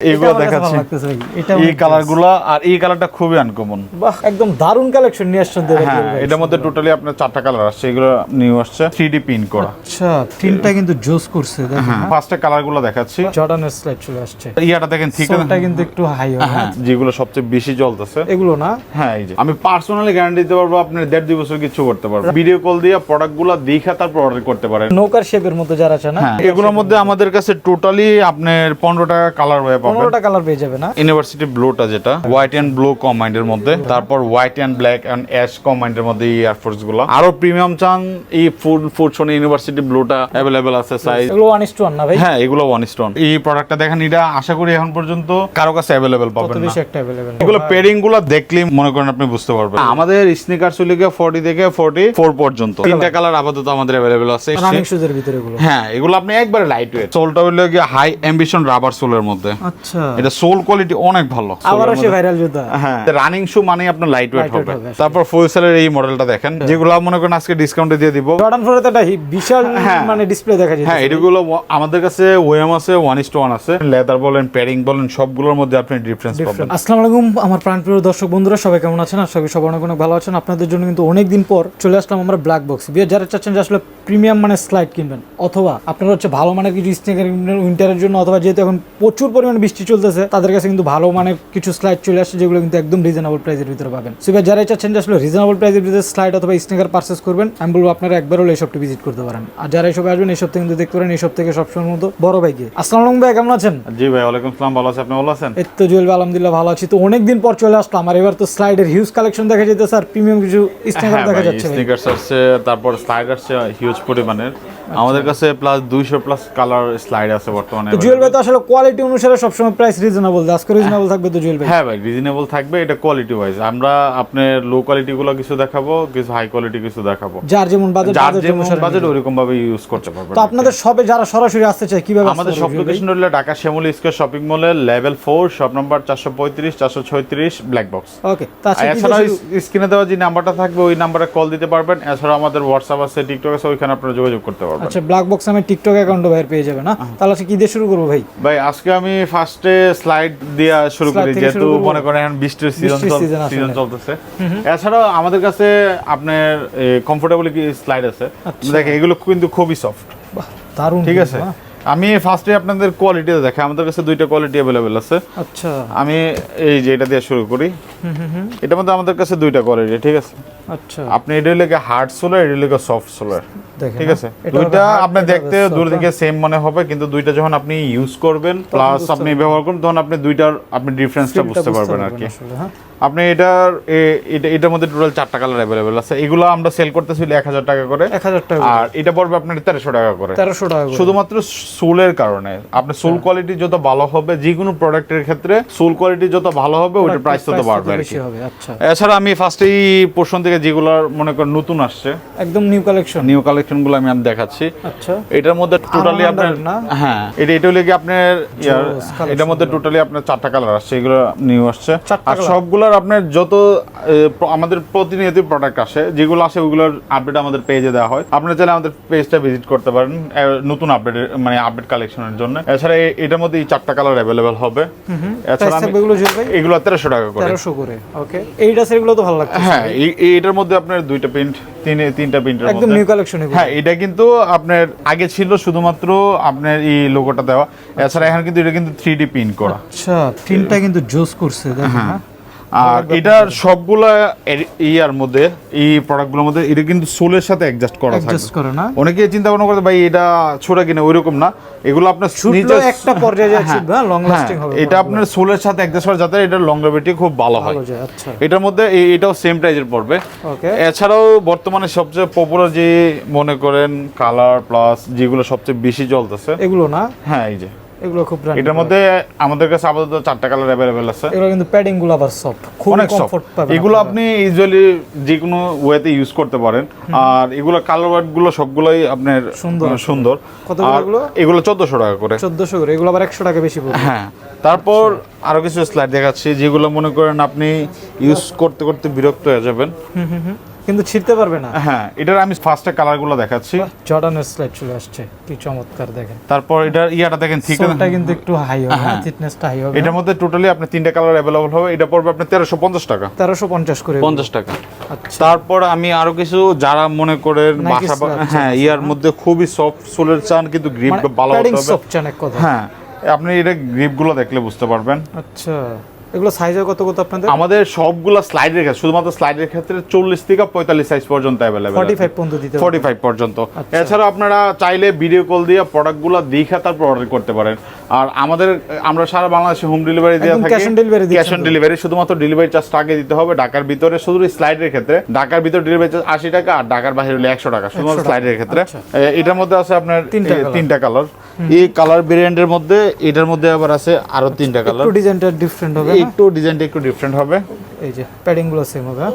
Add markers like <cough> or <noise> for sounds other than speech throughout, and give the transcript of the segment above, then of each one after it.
এইগুলো এটা আমার কাছে দেখাচ্ছি। ভালো লাগতেছে ভাই। এটা এই অনেক আর এই কালারটা খুবই আনকমন বাহ একদম দারুণ কালেকশন নিয়ে আসছেন হ্যাঁ এটার মধ্যে টোটালি আপনার চারটা কালার আসছে এগুলো নিউ আসছে থ্রি পিন করা। আচ্ছা তিনটা কিন্তু জোস করছে দেখেন ফার্স্টে কালার দেখাচ্ছি। জর্ডানের স্লাইড চলে আসছে। ইয়াটা দেখেন ঠিক সোলটা কিন্তু একটু হাই হবে যেগুলো সবচেয়ে বেশি চলতেছে এগুলো না? হ্যাঁ এই যে। আমি পার্সোনালি গ্যারান্টি দিতে পারব আপনার দেড় দুই বছর কিছু করতে পারব ভিডিও কল দিয়ে প্রোডাক্টগুলো দেখা তারপর অর্ডার করতে পারেন। নৌকার শেপের মতো যারা আছে না? হ্যাঁ এগুলোর মধ্যে আমাদের কাছে টোটালি আপনার পনেরো টাকা কালার হয়ে পাবেন। পনেরোটা কালার পেয়ে যাবে না ইউনিভার্সিটি ব্লুটা যেটা হোয়াইট অ্যান্ড ব্লু কম্বাইন্ডের মধ্যে তারপর white and black and ash কম্বাইন্ডের মধ্যে এই এয়ারফোর্সগুলো। আরও প্রিমিয়াম চান এই ফুড শোন ইউনিভার্সিটি ব্লুটা অ্যাভেলেবেল আছে সাইজ এগুলো ওয়ান ইস টু ওয়ান না ভাই? হ্যাঁ এগুলো ওয়ান স্টোন এই প্রোডাক্টটা দেখেন এটা আশা করি এখন পর্যন্ত কারও কাছে অ্যাভেলেবেল পাবেন না। বেশি একটা অ্যাভেলেবেল এগুলো পেডিংগুলো দেখলেই মনে করেন আপনি বুঝতে পারবেন। আমাদের স্নিকার চলে গিয়ে ফোর্টি থেকে ফোর্টি ফোর পর্যন্ত। তিনটা কালার আপাতত আমাদের অ্যাভেলেবেল আছে। রানিং শুজের ভিতরে এগুলো। হ্যাঁ এগুলো আপনি একবারে লাইট ওয়েট সোলটা হইল গিয়ে হাই অ্যাম্বিশন রাবার সোলের মধ্যে। আচ্ছা। এটা সোল কোয়ালিটি অনেক ভালো আবারও সে ভাইরাল জুতা হ্যাঁ রানিং শু মানে আপনার লাইট ওয়েট হবে। তারপর ফুল সেলের এই মডেলটা দেখেন যেগুলো মনে করেন আজকে ডিসকাউন্টে দিয়ে দিব। জর্ডান ফোরে তো একটা বিশাল হ্যাঁ। মানে ডিসপ্লে দেখা যায়। হ্যাঁ এগুলো আমাদের কাছে ওএম আছে ওয়ান ইস ওয়ান আছে। লেদার বলেন প্যাডিং বলেন সবগুলোর মধ্যে আপনি ডিফারেন্স পাবেন। আসসালামু আলাইকুম আমার প্রাণপ্রিয় দর্শক বন্ধুরা সবাই কেমন আছেন? আশা করি সবাই অনেক ভালো আছেন। আপনাদের জন্য কিন্তু অনেক দিন পর চলে আসলাম আমরা ব্ল্যাক বক্স বিয়ে যারা চাচ্ছেন যে আসলে প্রিমিয়াম মানে স্লাইড কিনবেন অথবা আপনারা হচ্ছে ভালো মানের কিছু স্নেকার উইন্টারের জন্য অথবা যেহেতু এখন প্রচুর পরিমাণে বৃষ্টি চলতেছে তাদের কাছে কিন্তু ভালো মানের কিছু স্লাইড চলে আসছে যেগুলো কিন্তু একদম রিজনেবল প্রাইসের ভিতরে পাবেন। সো এবার যারা চাচ্ছেন যে আসলে রিজনেবল প্রাইসের ভিতরে স্লাইড অথবা স্নেকার পারচেস করবেন আমি বলব আপনারা একবার হলে শপটি ভিজিট করতে পারেন। আর যারা এসব আসবেন এই সপ্তাহে কিন্তু দেখতে পারেন এই সব থেকে সবসময় মতো বড় ভাইকে আসসালামু আলাইকুম ভাই কেমন আছেন? জি ভাই ওয়ালাইকুম আসসালাম ভালো আছে আপনি ভালো আছেন? এই তো জুয়েল ভাই, আলহামদুলিল্লাহ ভালো আছি। তো অনেকদিন পর চলে আসলাম আর এবার তো স্লাইডের হিউজ কালেকশন দেখা যেতে স্যার প্রিমিয়াম কিছু স্নেকার দেখা যাচ্ছে ভাই। স্নিকার্স আসছে তারপর স্লাইড আসছে হিউজ পরিমাণের। আমাদের কাছে প্লাস দুইশো প্লাস কালার স্লাইড আছে বর্তমানে জুয়েল ভাই তো আসলে কোয়ালিটি অনুসারে সবসময় প্রাইস রিজনেবল আজকে রিজনেবল থাকবে তো জুয়েল ভাই হ্যাঁ ভাই রিজনেবল থাকবে এটা কোয়ালিটি ওয়াইজ আমরা আপনার লো কোয়ালিটি গুলো কিছু দেখাবো কিছু হাই কোয়ালিটি কিছু দেখাবো। যার যেমন বাজেট যার যেমন বাজেট ওইরকম ভাবে ইউজ করতে পারবেন তো আপনাদের সবে যারা সরাসরি আসতে চায় কীভাবে আমাদের সব লোকেশন হলো ঢাকা শ্যামলী স্কোয়ার শপিং মলের লেভেল ফোর শপ নাম্বার চারশো পঁয়ত্রিশ চারশো ছয়ত্রিশ ব্ল্যাক বক্স ওকে তাছাড়া কি এছাড়া স্ক্রিনে দেওয়া যে নাম্বারটা থাকবে ওই নাম্বারে কল দিতে পারবেন। এছাড়া আমাদের হোয়াটসঅ্যাপ আছে টিকটক আছে ওইখানে আপনারা যোগাযোগ করতে পারবেন। আচ্ছা ব্ল্যাক বক্স আমি টিকটক অ্যাকাউন্টও ভাই পেয়ে যাবে না? তাহলে আজকে কি দিয়ে শুরু করব ভাই? ভাই আজকে আমি ফার্স্টে স্লাইড দিয়ে শুরু করি যেহেতু মনে করেন এখন বৃষ্টির সিজন সিজন চলতেছে। এছাড়াও আমাদের কাছে আপনার কমফোর্টেবল কি স্লাইড আছে? আচ্ছা। দেখেন এগুলো কিন্তু খুবই সফট দারুণ দারুণ ঠিক আছে। আমি ফার্স্টে আপনাদের কোয়ালিটি দেখে আমাদের কাছে দুইটা কোয়ালিটি অ্যাভেলেবেল আছে। আচ্ছা। আমি এই যে এটা দিয়ে শুরু করি। হুম হুম হুম। এটার মধ্যে আমাদের কাছে দুইটা কোয়ালিটি ঠিক আছে? আচ্ছা। আপনি এটা লেগে হার্ড সোলার এটা লেগে সফট সোলার দেখেন ঠিক আছে? দুইটা আপনি দেখতে দূর থেকে সেম মনে হবে কিন্তু দুইটা যখন আপনি ইউজ করবেন প্লাস আপনি ব্যবহার করুন তখন আপনি দুইটার আপনি ডিফারেন্সটা বুঝতে পারবেন আর কি। আপনি এটার এটার মধ্যে টোটাল চারটা কালার অ্যাভেলেবেল আছে। এগুলো আমরা সেল করতেছিল এক হাজার টাকা করে। এক হাজার টাকা আর এটা পড়বে আপনার তেরোশো টাকা করে। তেরোশো টাকা শুধুমাত্র সোলের কারণে। আপনার সোল কোয়ালিটি যত ভালো হবে যে কোনো প্রোডাক্টের ক্ষেত্রে সোল কোয়ালিটি যত ভালো হবে ওইটার প্রাইস তত বাড়বে আচ্ছা। এছাড়া আমি ফার্স্টেই পোর্শন থেকে যেগুলোর মনে করেন নতুন আসছে একদম নিউ কালেকশন নিউ কালেকশনগুলো আমি দেখাচ্ছি। আচ্ছা। এটার মধ্যে টোটালি আপনার হ্যাঁ এটা এটা হলে কি আপনার এটার মধ্যে টোটালি আপনার চারটা কালার আসছে এগুলো নিউ আসছে। আর colour? সবগুলোর আপনার যত আমাদের প্রতিনিয়ত প্রোডাক্ট আসে যেগুলো আসে ওগুলোর আপডেট আমাদের পেজে দেওয়া হয়। আপনারা চাইলে আমাদের পেজটা ভিজিট করতে পারেন নতুন আপডেট মানে আপডেট কালেকশনের জন্য। এছাড়া এটার মধ্যে এই চারটা কালার অ্যাভেলেবেল হবে। এছাড়া এগুলো তেরোশো টাকা করে। তেরোশো করে ওকে এইটা সেগুলো তো ভালো লাগছে হ্যাঁ এই- এইটার মধ্যে আপনার দুইটা প্রিন্ট তিন তিনটা প্রিন্টের একদম নিউ কালেকশন হ্যাঁ এটা কিন্তু আপনার আগে ছিল শুধুমাত্র আপনার এই লোগোটা দেওয়া। এছাড়া এখন কিন্তু এটা কিন্তু থ্রি ডি প্রিন্ট করা। আচ্ছা তিনটা কিন্তু জোস করছে দেখেন হ্যাঁ। আর এটার সবগুলা ইয়ার মধ্যে এই প্রোডাক্টগুলোর মধ্যে এটা কিন্তু সোলের সাথে অ্যাডজাস্ট করা থাকে অ্যাডজাস্ট করে না? অনেকে চিন্তা ভাবনা করতে ভাই এটা ছোটা কিনা? ওইরকম না। এগুলো আপনার ছুটলো একটা পর্যায়ে যায় হ্যাঁ, ছুটবে হ্যাঁ লং লাস্টিং হবে এটা আপনার সোলের সাথে অ্যাডজাস্ট করা যাতে এটা লংগেভিটি খুব ভালো হয়। আচ্ছা। এটার মধ্যে এটাও সেম প্রাইজের পড়বে। ওকে এছাড়াও বর্তমানে সবচেয়ে পপুলার যে মনে করেন কালার প্লাস যেগুলো সবচেয়ে বেশি চলতেছে এগুলো না? হ্যাঁ এই যে। এগুলো খুব এটার মধ্যে আমাদের কাছে আপাতত চারটা কালার অ্যাভেলেবেল আছে। এগুলো কিন্তু প্যাডিংগুলো আবার সফট খুব কমফর্ট পাবেন এগুলো আপনি ইউজুয়ালি যে কোনো ওয়েতে ইউজ করতে পারেন। আর এগুলো কালার ওয়ার্ডগুলো সবগুলোই আপনার সুন্দর। সুন্দর। কত আর করে এগুলো? এগুলো চোদ্দশো টাকা করে। চোদ্দশো করে। এগুলো আবার একশো টাকা বেশি পড়বে। হ্যাঁ। তারপর আরও কিছু স্লাইড দেখাচ্ছি যেগুলো মনে করেন আপনি ইউজ করতে করতে বিরক্ত হয়ে যাবেন। কিন্তু ছিঁড়তে পারবে না। হ্যাঁ এটার আমি ফার্স্টে কালারগুলো দেখাচ্ছি। জর্ডানের স্লাইড চলে আসছে কি চমৎকার দেখেন। তারপর এটার ইয়াটা দেখেন ঠিক সোলটা কিন্তু একটু হাই হবে হ্যাঁ। থিকনেসটা হাই হবে। এটার মধ্যে টোটালি আপনার তিনটা কালার অ্যাভেলেবল হবে এটা পড়বে তেরোশো পঞ্চাশ টাকা। তেরোশো পঞ্চাশ করে। পঞ্চাশ টাকা। আচ্ছা। তারপর আমি আরও কিছু যারা মনে করেন বাসা হ্যাঁ ইয়ার মধ্যে খুবই সফট সোলের চান কিন্তু গ্রিপ ভালো প্যাডিং হবে। সফট চান এক কথা হ্যাঁ আপনি এটা গ্রিপগুলো দেখলে বুঝতে পারবেন। আচ্ছা। এগুলো সাইজে কত কত আপনাদের? আমাদের সবগুলা স্লাইডের ক্ষেত্রে শুধুমাত্র স্লাইডের ক্ষেত্রে চল্লিশ থেকে পঁয়তাল্লিশ সাইজ পর্যন্ত অ্যাভেলেবেল ফর্টি ফাইভ পর্যন্ত দিতে ফর্টি ফাইভ পর্যন্ত। আচ্ছা। এছাড়া আপনারা চাইলে ভিডিও কল দিয়ে প্রোডাক্টগুলো দেখে তারপর অর্ডার করতে পারেন। আর আমাদের আমরা সারা বাংলাদেশে হোম ডেলিভারি দিয়ে থাকি। on delivery দিচ্ছেন ক্যাশ অন ডেলিভারি শুধুমাত্র ডেলিভারি চার্জটা আগে দিতে হবে। ঢাকার ভিতরে শুধু স্লাইডের ক্ষেত্রে ঢাকার ভিতরে ডেলিভারি চার্জ আশি টাকা আর ঢাকার বাইরে হলে একশো টাকা শুধুমাত্র স্লাইডের ক্ষেত্রে। আচ্ছা। এটার মধ্যে আছে আপনার তিনটা কালার এই কালার ভেরিয়েন্টের মধ্যে এটার মধ্যে আবার আছে আরও তিনটা কালার একটু ডিজাইনটা ডিফারেন্ট হবে? একটু ডিজাইনটা একটু ডিফারেন্ট হবে। এই যে প্যাডিংগুলো সেম হবে হ্যাঁ?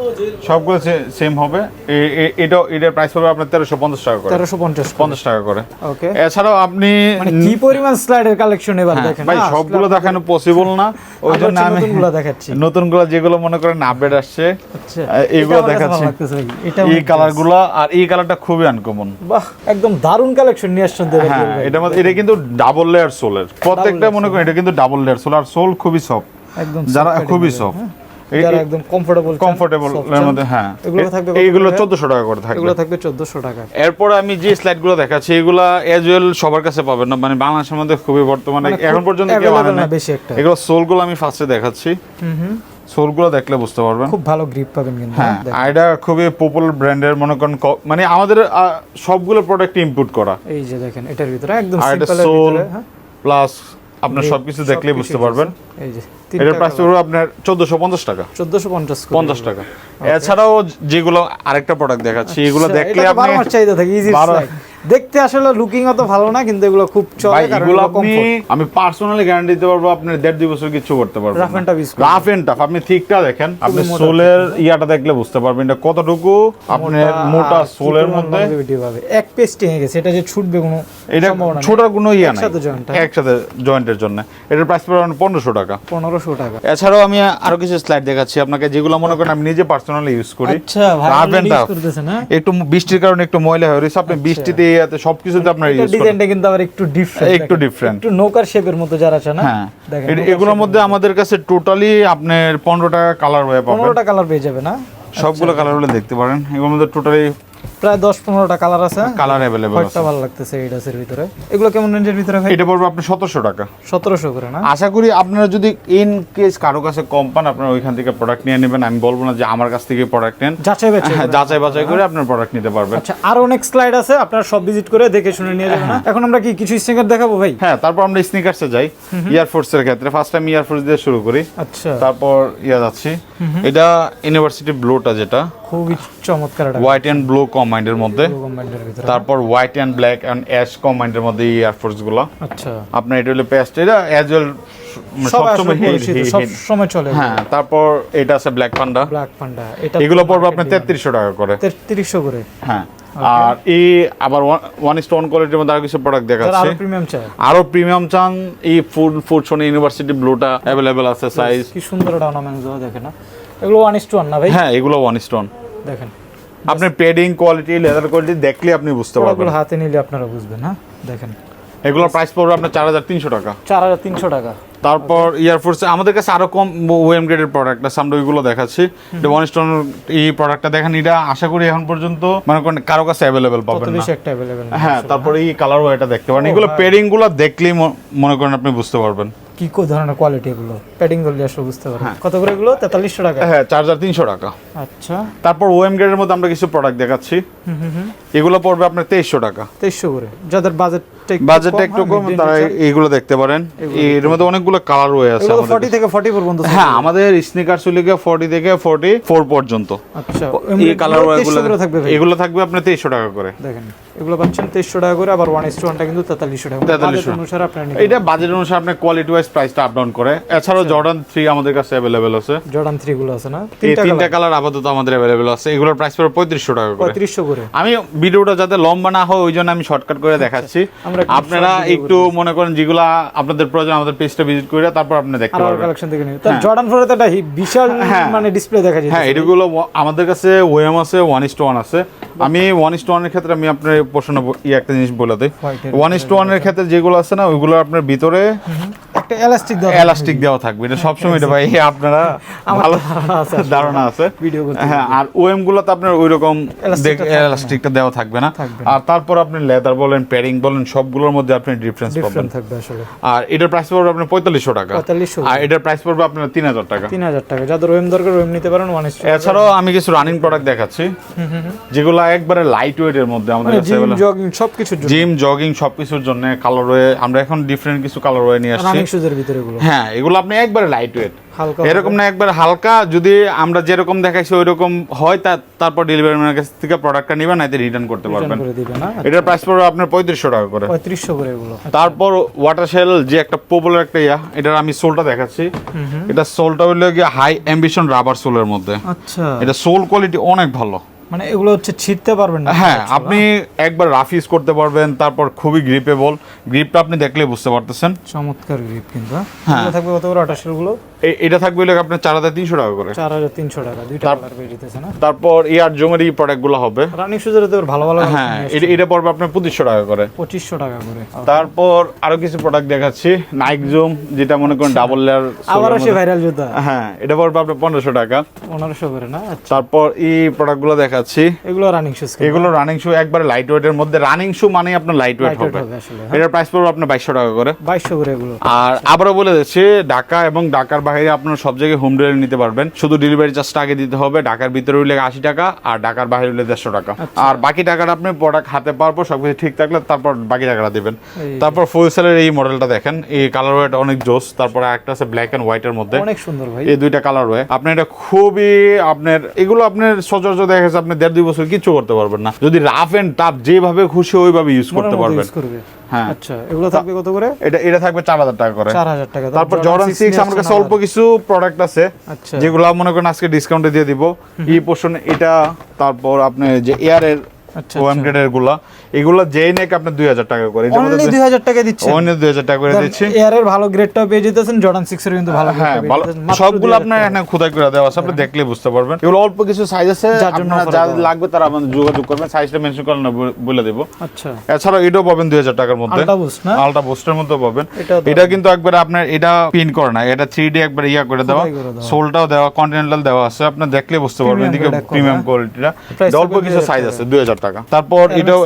সবগুলো সেম হবে। এটা এটার প্রাইস হবে আপনার তেরোশো পঞ্চাশ টাকা করে। তেরোশো পঞ্চাশ পঞ্চাশ টাকা করে। ওকে এছাড়াও আপনি মানে কি পরিমাণ স্লাইডের কালেকশন এবার হ্যাঁ, দেখেন ভাই সবগুলো দেখানো পসিবল না। ওই জন্য আমি নতুনগুলো দেখাচ্ছি। নতুনগুলো যেগুলো মনে করেন আপডেট আসছে আচ্ছা এ- এগুলো এটা আমার কাছে দেখাচ্ছি। এই কালারগুলো আর এই কালারটা খুবই আনকমন বাহ একদম দারুণ কালেকশন নিয়ে আসছেন হ্যাঁ এটা এটা কিন্তু ডাবল লেয়ার সোলের প্রত্যেকটা মনে করেন এটা কিন্তু ডাবল লেয়ার সোল আর সোল খুবই সফট একদম যারা খুবই সফট হ্যাঁ। যারা একদম কমফোর্টেবল কমফোর্টেবল এর মধ্যে হ্যাঁ। এগুলো থাকবে এইগুলো করে? চোদ্দশো টাকা করে থাকবে। এগুলো থাকবে চোদ্দশো টাকা। এরপর আমি যে স্লাইডগুলো দেখাচ্ছি এগুলা এজ ওয়েল সবার কাছে পাবেন না। মানে বাংলাদেশের মধ্যে খুবই বর্তমানে মানে এখন খুব পর্যন্ত কেউ available আনে না না বেশি একটা। এগুলো সোলগুলো আমি ফার্স্টে দেখাচ্ছি। হুম হুম। সোলগুলো দেখলে বুঝতে পারবেন। খুব ভালো গ্রিপ পাবেন কিন্তু হ্যাঁ দেখেন। খুবই পপুলার ব্র্যান্ডের মনে করেন মানে আমাদের সবগুলো প্রোডাক্ট ইম্পোর্ট করা। এই যে দেখেন এটার ভিতরে একদম সোল হ্যাঁ। প্লাস আপনার সবকিছু দেখলেই বুঝতে পারবেন। এই যে প্রাইস আপনার টাকা। টাকা। এছাড়াও যেগুলো আরেকটা প্রোডাক্ট দেখাচ্ছি এগুলো দেখলে আপনি আচ্ছা, বারো মাস চাহিদা থাকে ইজি দেখতে আসলে লুকিং অত ভালো না কিন্তু এগুলো খুব চলে কারণ এগুলো এগুলো আপনি আমি পার্সোনালি গ্যারান্টি দিতে পারব আপনার দেড় দুই বছর কিছু করতে পারবেন রাফ এন্ড টাফ আপনি ঠিকটা দেখেন। আপনি সোলের ইয়াটা দেখলে বুঝতে পারবেন এটা কতটুকু। আপনার মোটা সোলের মধ্যে এক পেস্টিং এ গেছে এটা যে ছুটবে কোনো এটা। ছোটার কোনো ইয়া নাই। একসাথে? জয়েন্টের জন্য। এটার প্রাইস পড়বে পনেরোশো টাকা। পনেরোশো টাকা। এছাড়াও আমি আরও কিছু স্লাইড দেখাচ্ছি। আপনাকে যেগুলো মনে করেন আমি নিজে পার্সোনালি ইউজ করি। আচ্ছা হ্যাঁ? একটু বৃষ্টির কারণে একটু ময়লা হয়ে রয়েছে। আপনি বৃষ্টিতে ইয়াতে সবকিছুতে আপনার ইউজ ডিজাইনটা কিন্তু আবার একটু ডিফারেন্ট একটু different। একটু নৌকার শেপের মতো যারা আছে না? হ্যাঁ। এগুলোর মধ্যে আমাদের কাছে টোটালি আপনার পনেরো টাকা কালার হয়ে পাবেন পনেরোটা কালার পেয়ে যাবে না? সবগুলো কালারগুলো দেখতে পারেন। এগুলোর মধ্যে টোটালি প্রায় দশ পনেরোটা কালার আছে। কালার কয়েকটা আছে। ভালো লাগতেছে এই ড্রেসের ভিতরে। এগুলো কেমন রেঞ্জের ভিতরে ভাই? এটা পড়বে আপনার সতেরোশো টাকা। সতেরোশো করে না? আশা করি আপনারা যদি ইন কেস কারও কাছে কম পান আপনারা ওইখান থেকে প্রোডাক্ট নিয়ে নেবেন। আমি বলব না যে আমার কাছ থেকে প্রোডাক্ট নেন। যাচাই বাছাই হ্যাঁ যাচাই বাছাই করে আপনার প্রোডাক্ট নিতে পারবেন। আচ্ছা আর অনেক স্লাইড আছে আপনারা সব ভিজিট করে দেখে শুনে নিয়ে যাবেন না? এখন আমরা কি কিছু স্টিকার দেখাবো ভাই? হ্যাঁ তারপর আমরা স্নিকার্সে যাই। ইয়ারফোর্স এর ক্ষেত্রে। ফার্স্ট টাইম ইয়ারফোর্স দিয়ে শুরু করি। আচ্ছা। তারপর ইয়া যাচ্ছি। এটা ইউনিভার্সিটি ব্লুটা যেটা। খুবই চমৎকার একটা হোয়াইট অ্যান্ড ব্লু কম্বাইন্ডের মধ্যে। তারপর white and black and ash কম্বাইন্ডের মধ্যে এই এয়ারফোর্সগুলো। আচ্ছা। আপনার এটা হলো পেস্ট এটা অ্যাজ ওয়েল সবসময় সময় চলে হ্যাঁ তারপর এটা আছে ব্ল্যাক পান্ডা ব্ল্যাক পান্ডা এটা এগুলো পড়বে আপনার তেত্রিশশো টাকা করে। তেত্রিশশো করে। হ্যাঁ আর এই আবার ওয়ান স্টোন কোয়ালিটির মধ্যে আরও কিছু প্রোডাক্ট দেখাচ্ছে। আরও প্রিমিয়াম চায়। আরও প্রিমিয়াম চান এই ফুড ফুড সোনি ইউনিভার্সিটি ব্লুটা অ্যাভেলেবেল আছে সাইজ কি সুন্দর একটা অর্নামেন্টস দেখেন না। এগুলো ওয়ান ইস টু ওয়ান না ভাই? হ্যাঁ এগুলো ওয়ান স্টোন দেখেন। আপনি পেডিং কোয়ালিটি লেদার কোয়ালিটি দেখলে আপনি বুঝতে পারবেন। হাতে নিলে আপনারা বুঝবেন হ্যাঁ? দেখেন। এগুলোর প্রাইস পড়বে আপনার চার হাজার তিনশো টাকা। চার হাজার তিনশো টাকা। তারপর ইয়ারফোর্স আমাদের কাছে আরও কম ওয়েম গ্রেডের প্রোডাক্ট আছে আমরা ওইগুলো দেখাচ্ছি। ওয়ান স্টোন এই প্রোডাক্টটা দেখেন এটা আশা করি এখন পর্যন্ত মনে করেন কারও কাছে অ্যাভেলেবেল পাবেন না। একটা অ্যাভেলেবেল হ্যাঁ তারপরে এই কালার এটা দেখতে পারেন। এগুলো ভাই। পেডিংগুলো দেখলেই মনে করেন আপনি বুঝতে পারবেন। কি কো ধরনের কোয়ালিটি এগুলো? প্যাডিং করলে আসলে বুঝতে পারো কত করে এগুলো? তেতাল্লিশশো টাকা। হ্যাঁ চার হাজার তিনশো টাকা। আচ্ছা। তারপর ওএম গ্রেডের মধ্যে আমরা কিছু প্রোডাক্ট দেখাচ্ছি। হুম হুম হুম। এগুলো পড়বে আপনার 2300 টাকা। 2300 করে। যাদের বাজেট বাজেটটা একটু কম তারা এইগুলো দেখতে পারেন। এর মধ্যে অনেকগুলো কালার রয়ে আছে আমাদের। ফর্টি থেকে ফর্টি পর্যন্ত হ্যাঁ আমাদের স্নিকার চুলিকে ফর্টি থেকে ফর্টি ফোর পর্যন্ত। আচ্ছা এই কালার থাকবে এগুলো থাকবে আপনার তেইশশো টাকা করে। দেখেন এগুলো পাচ্ছেন তেইশশো টাকা করে আবার টু কিন্তু তেতাল্লিশশো টাকা। 4300 অনুসারে আপনার এটা বাজেট অনুসারে আপনার কোয়ালিটি ওয়াইজ প্রাইসটা আপ ডাউন করে। এছাড়াও জর্ডান থ্রি আমাদের কাছে অ্যাভেলেবেল আছে। জর্ডান থ্রি গুলো আছে না? এই তিনটা তিনটা কালার আপাতত আমাদের অ্যাভেলেবেল আছে। এগুলোর প্রাইস পড়বে পঁয়ত্রিশশো টাকা করে। পঁয়ত্রিশশো করে। আমি ভিডিওটা যাতে লম্বা না হয় ওই জন্য আমি শর্টকাট করে দেখাচ্ছি। আমরা একটু আপনারা একটু মনে করেন যেগুলা আপনাদের প্রয়োজন আমাদের পেজটা ভিজিট করে তারপর আপনি দেখতে পারবেন। কালেকশন থেকে নিন তো জর্ডান ফোরে তো একটা বিশাল হ্যাঁ। মানে ডিসপ্লে দেখা যায় হ্যাঁ এগুলো আমাদের কাছে ওএম আছে ওয়ান ইস ওয়ান আছে। আমি ওয়ান ইস ওয়ানের ক্ষেত্রে আমি আপনার প্রশ্ন একটা জিনিস বলে দিই। White এর ক্ষেত্রে যেগুলো আছে না ওইগুলো আপনার ভিতরে এলাস্টিক দাও এলাস্টিক দেওয়া থাকবে। এটা সবসময় এটা ভাই <laughs> আপনারা ভালো ধারণা আছে হ্যাঁ আর ওএম গুলোতে আপনার ওই রকম। এলাস্টিকটা দেওয়া থাকবে না। আর তারপর আপনি লেদার বলেন বলেন সবগুলোর মধ্যে আপনি ডিফারেন্স পাবেন থাকবে আসলে। আর এটার প্রাইস পড়বে আপনার পঁয়তাল্লিশশো টাকা। আর এটার প্রাইস পড়বে আপনার তিন হাজার টাকা। তিন হাজার টাকা। যাদের ওয়েম দরকার ওয়েম নিতে পারেন ওয়ান এছাড়াও আমি কিছু রানিং প্রোডাক্ট দেখাচ্ছি। যেগুলো একবারে লাইট ওয়েট এর মধ্যে আমাদের জিম জগিং সবকিছুর জন্য। জিম জগিং সবকিছুর জন্য কালার আমরা এখন ডিফারেন্ট কিছু কালার ওয়ে নিয়ে আসছি। শুজের ভিতরে এগুলো? হ্যাঁ এগুলো আপনি একবারে লাইট ওয়েট হালকা এরকম না একবার হালকা যদি আমরা যেরকম দেখাইছি ওই রকম হয় তা তারপর ডেলিভারি ম্যানের কাছ থেকে প্রোডাক্টটা নিবেন নাইতে রিটার্ন করতে পারবেন। করে এটার প্রাইস পড়বে আপনার পঁয়ত্রিশশো টাকা করে। পঁয়ত্রিশশো করে এগুলো। তারপর ওয়াটার শেল যে একটা পপুলার একটা ইয়া এটার আমি সোলটা দেখাচ্ছি। এটা সোলটা হইল গিয়ে হাই অ্যাম্বিশন রাবার সোলের মধ্যে। আচ্ছা। এটা সোল কোয়ালিটি অনেক ভালো। মানে এগুলো হচ্ছে ছিটতে পারবেন না হ্যাঁ আপনি একবার রাফ ইউজ করতে পারবেন তারপর খুবই গ্রিপেবল গ্রিপটা আপনি দেখলে বুঝতে পারতেছেন। চমৎকার গ্রিপ কিন্তু হ্যাঁ। হ্যাঁ। থাকবে কত বড়? আটাশেরগুলো? এটা থাকবে হলো আপনার চার হাজার তিনশো টাকা করে। চার হাজার তিনশো টাকা দুইটা কালার পেয়ে যেতেছে না? তারপর ইয়ার জমের এই প্রোডাক্টগুলো হবে। রানিং শুজের তো ভালো ভালো হ্যাঁ এটা এটা পড়বে আপনার পঁচিশশো টাকা করে। পঁচিশশো টাকা করে তারপর আরও কিছু প্রোডাক্ট দেখাচ্ছি নাইক জুম যেটা মনে করেন ডাবল লেয়ার আবারও সে ভাইরাল জুতা? হ্যাঁ এটা পড়বে আপনার পনেরোশো টাকা। পনেরোশো করে না? আচ্ছা। তারপর এই প্রোডাক্টগুলো দেখাচ্ছি। এগুলো রানিং শুজ এগুলো রানিং শু একবারে লাইট ওয়েটের মধ্যে। রানিং শু মানে আপনার লাইট ওয়েট হবে। হবে হ্যাঁ। এটার প্রাইস পড়বে আপনার বাইশশো টাকা করে। বাইশশো করে এগুলো। আর আবারও বলে দিচ্ছি ঢাকা এবং ঢাকার বাইরে আপনার সব জায়গায় হোম ডেলিভারি নিতে পারবেন। শুধু ডেলিভারি চার্জটা আগে দিতে হবে ঢাকার ভিতরে হইলে আশি টাকা আর ঢাকার বাইরে হইলে দেড়শো টাকা। আচ্ছা। আর বাকি টাকাটা আপনি প্রোডাক্ট হাতে পাওয়ার পর সবকিছু ঠিক থাকলে তারপর বাকি টাকাটা দিবেন। তারপর ফুল সেলের এই মডেলটা দেখেন এই কালার ওয়েট অনেক জোস তারপরে একটা আছে ব্ল্যাক এন্ড হোয়াইটের মধ্যে। অনেক সুন্দর ভাই। এই দুইটা কালার ওয়ে আপনি এটা খুবই আপনার এগুলো আপনার সচরাচর দেখা গেছে আপনি দেড় দুই বছর কিছু করতে পারবেন না। যদি রাফ এন্ড টাফ যেভাবে খুশি ওইভাবে ইউজ করতে পারবেন। হ্যাঁ। আচ্ছা এগুলো থাকবে কত করে? এটা এটা থাকবে চার হাজার টাকা করে। টাকা তারপর জর্ডান সিক্স আমার কাছে অল্প কিছু প্রোডাক্ট আছে আচ্ছা। যেগুলো মনে করেন আজকে ডিসকাউন্টে দিয়ে দিব। ই পোর্শন এটা তারপর আপনি যে এয়ারের ওএম গ্রেডেরগুলা। এগুলো যেই নেক আপনি দুই হাজার টাকা করে। অনলি দুই হাজার টাকা দিচ্ছে অন্য দুই হাজার টাকা করে দিচ্ছি। এয়ারের ভালো গ্রেডটাও পেয়ে যেতেছেন জর্ডান সিক্স এর কিন্তু ভালো হ্যাঁ সবগুলো 2000 এখানে খোদাই করে দেওয়া আছে আপনি দেখলে বুঝতে পারবেন। এগুলো অল্প কিছু সাইজ আছে আপনারা যা লাগবে তারা আমাদের যোগাযোগ করবেন। সাইজটা মেনশন করলে বলে- বলে আচ্ছা। এছাড়াও এটাও পাবেন দুই হাজার টাকার মধ্যে। আলট্রা বুস্ট না? আলটা বুস্টের মধ্যে পাবেন। এটা কিন্তু একবার আপনার এটা পিন করে না। এটা থ্রি ডি একবার ইয়া করে দেওয়া। দেওয়া। সোলটাও দেওয়া কন্টিনেন্টাল দেওয়া আছে। আপনি দেখলে বুঝতে পারবেন। এদিকে। প্রিমিয়াম কোয়ালিটিটা অল্প কিছু সাইজ আছে দুই হাজার টাকা। তারপর এটাও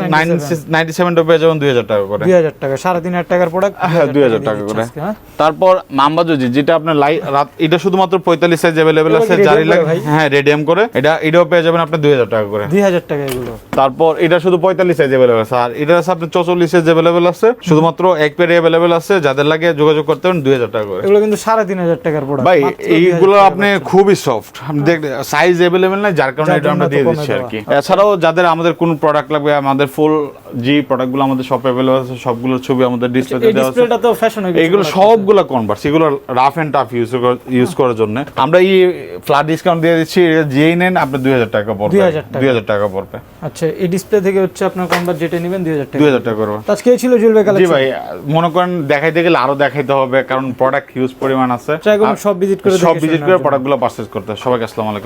নাইনটি সেভেনটা পেয়ে যাবেন দুই হাজার টাকা করে। দুই হাজার টাকা সাড়ে তিন হাজার টাকার প্রোডাক্ট হ্যাঁ দুই হাজার টাকা করে। তারপর মাম্বা জুজি যেটা আপনার লাই রাত এটা শুধুমাত্র পঁয়তাল্লিশ সাইজ অ্যাভেলেবেল আছে জারি লাগে হ্যাঁ রেডিয়াম করে। এটা এটাও পেয়ে যাবেন আপনি দুই হাজার টাকা করে। দুই হাজার টাকা এগুলো। তারপর এটা শুধু পঁয়তাল্লিশ সাইজ অ্যাভেলেবেল আছে। আর এটা আছে আপনার চৌচল্লিশ সাইজ অ্যাভেলেবেল আছে। শুধুমাত্র এক পেয়ার অ্যাভেলেবেল আছে। যাদের লাগে যোগাযোগ করতে পারেন দুই হাজার টাকা করে। এগুলো কিন্তু সাড়ে তিন হাজার টাকার প্রোডাক্ট ভাই এইগুলো আপনি খুবই সফট দেখ সাইজ অ্যাভেলেবেল নাই যার কারণে এটা আমরা দিয়ে দিচ্ছি আর কি। এছাড়াও যাদের আমাদের কোন প্রোডাক্ট লাগবে আমাদের ফুল যে প্রোডাক্টগুলো আমাদের শপ অ্যাভেলেবল আছে সবগুলোর ছবি আমাদের ডিসপ্লেতে দেওয়া আছে। তো ফ্যাশন এগুলো সবগুলো কনভার্স এগুলো rough and tough use use করার জন্য। আমরা এই ফ্ল্যাট ডিসকাউন্ট দিয়ে দিচ্ছি যেই নেন আপনি দুই হাজার টাকা পড়বে। 2000 টাকা। পড়বে। আচ্ছা এই ডিসপ্লে থেকে হচ্ছে আপনার কনভার্ট যেটা নেবেন দুই হাজার টাকা। দুই হাজার টাকা করবে। আজকে ছিল জুয়েল ভাই জি ভাই মনে করেন দেখাইতে গেলে আরও দেখাইতে হবে কারণ প্রোডাক্ট হিউজ পরিমাণ আছে। সব ভিজিট করে সব ভিজিট করে। প্রোডাক্টগুলো পারচেজ করতে। সবাইকে আসসালামু আলাইকুম।